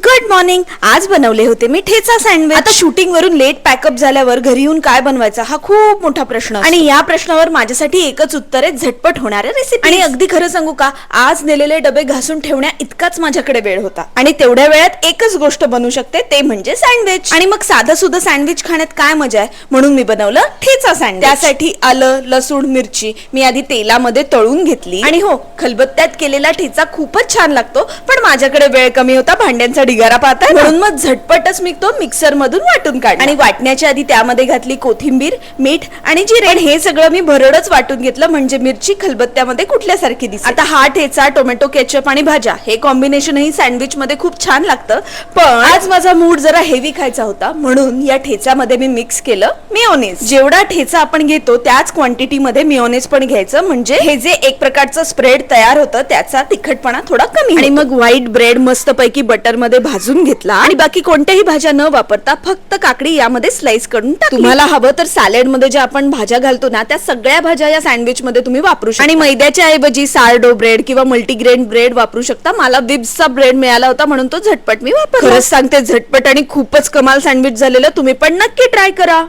Go good morning आज बनवले होते मी ठेचा सँडविच आता शूटिंग वरून लेट पॅकअप झाल्यावर घरी येऊन काय बनवायचा? हा खूप मोठा प्रश्न. आणि या प्रश्नावर माझ्यासाठी एकच उत्तर आहे झटपट होणाऱ्या रेसिपी आणि अगदी खरं सांगू का? आज नेलेले डबे घासून ठेवण्या इतकाच माझ्याकडे वेळ होता. आणि तेवढ्या वेळात एकच गोष्ट बनू शकते ते म्हणजे सँडविच आणि मग साधं सुद्धा सँडविच खाण्यात काय मजा आहे? म्हणून मी बनवलं ठेचा सँडविच त्यासाठी आलं लसूण मिरची मी आधी तेलामध्ये तळून घेतली. आणि हो खलबत्त्यात केलेला ठेचा खूपच छान लागतो पण माझ्याकडे वेळ कमी होता भांड्यांचा ढिगारा पाहता म्हणून मग झटपटच मी तो मिक्सर मधून वाटून काढला. आणि वाटण्याच्या आधी त्यामध्ये घातली कोथिंबीर मीठ आणि जिरे. हे सगळं मी भरडच वाटून घेतलं म्हणजे मिरची खलबत्त्यामध्ये कुठल्यासारखी दिसते आता हा ठेचा टोमॅटो केचप आणि भाज्या हे कॉम्बिनेशनही सँडविच मध्ये खूप छान लागतं. पण आज माझा मूड जरा हेवी खायचा होता म्हणून या ठेच्यामध्ये मी मिक्स केलं मिओनेज जेवढा ठेचा आपण घेतो त्याच क्वांटिटी मध्ये मिओनेज पण घ्यायचं म्हणजे हे जे एक प्रकारचं स्प्रेड तयार होतं त्याचा तिखटपणा थोडा कमी आणि मग व्हाईट ब्रेड मस्त पैकी बटरमध्ये भाजून घेतला. आणि बाकी कोणत्याही भाज्या न वापरता फक्त काकडी यामध्ये स्लाइस करून. तुम्हाला हवं तर सॅलेडमध्ये ज्या आपण भाज्या घालतो ना त्या सगळ्या भाज्या या सँडविच मध्ये तुम्ही वापरू शकता. आणि मैद्याच्या ऐवजी सार्डो ब्रेड किंवा मल्टीग्रेन ब्रेड वापरू शकता. मला विब्सचा ब्रेड मिळाला होता म्हणून तो झटपट मी खरंच सांगते झटपट आणि खूपच कमाल सँडविच झालेलं. तुम्ही पण नक्की ट्राय करा.